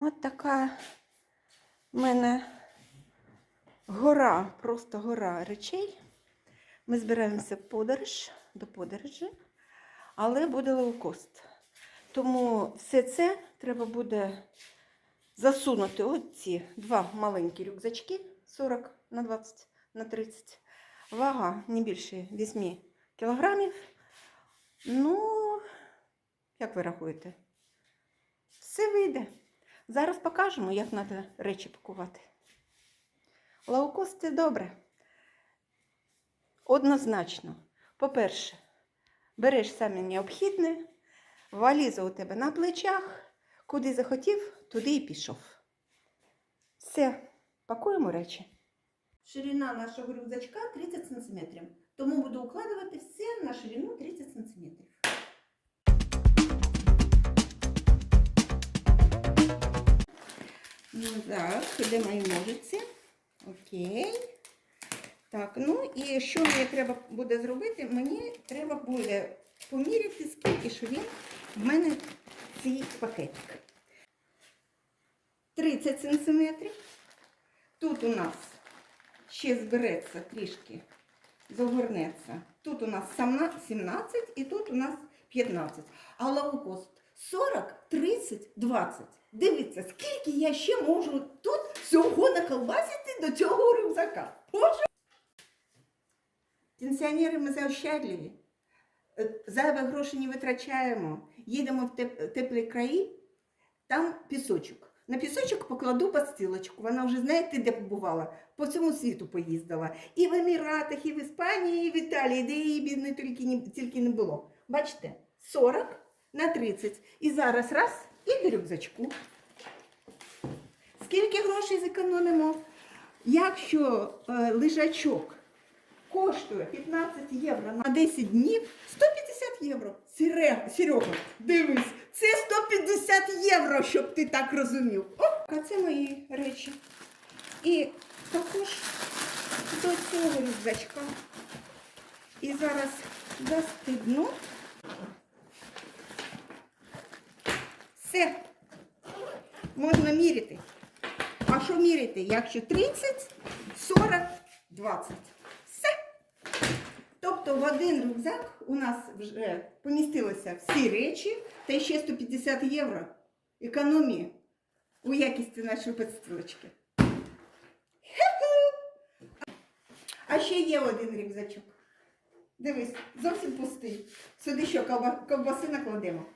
От така в мене гора, просто гора речей. Ми збираємося в подорож, до подорожі, але буде лоукост. Тому все це треба буде засунути от ці два маленькі рюкзачки 40 на 20 на 30. Вага не більше 8 кілограмів. Ну, як ви рахуєте? Все вийде. Зараз покажемо, як треба речі пакувати. Лоукост це добре. Однозначно. По-перше, береш саме необхідне, валіза у тебе на плечах, куди захотів, туди і пішов. Все, пакуємо речі. Ширина нашого рюкзачка 30 см. Тому буду укладувати все на ширину 30 см. Ну, так, де мої ножиці? Окей. Так, ну і що мені треба буде зробити? Мені треба буде поміряти, скільки ж він в мене цей пакетик. 30 сантиметрів. Тут у нас ще збереться трішки, загорнеться. Тут у нас 17 і тут у нас 15. А лоукост 40, 30, 20. Дивіться, скільки я ще можу тут всього наколбасити до цього рюкзака. Боже! Пенсіонери ми заощадливі. Е, Зайве гроші не витрачаємо. Їдемо в теплі краї, там пісочок. На пісочок покладу подстилочку. Вона вже знаєте, де побувала? По всьому світу поїздила. І в Еміратах, і в Іспанії, і в Італії, де її бідної тільки, не- тільки не було. Бачите, 40 на 30. І зараз раз і до рюкзачку. Скільки грошей зекономимо? Якщо е, лежачок коштує 15 євро на 10 днів, 150 євро. Серега, дивись, це 150 євро, щоб ти так розумів. О, а це мої речі. І також до цього рюкзачка. І зараз застигну. Все. Можна міряти. А що міряти? Якщо 30, 40, 20. Все. Тобто в один рюкзак у нас вже помістилися всі речі та ще 150 євро економії у якісті нашої підстилочки. А ще є один рюкзачок. Дивись, зовсім пустий. Сюди що, ковбаси накладемо.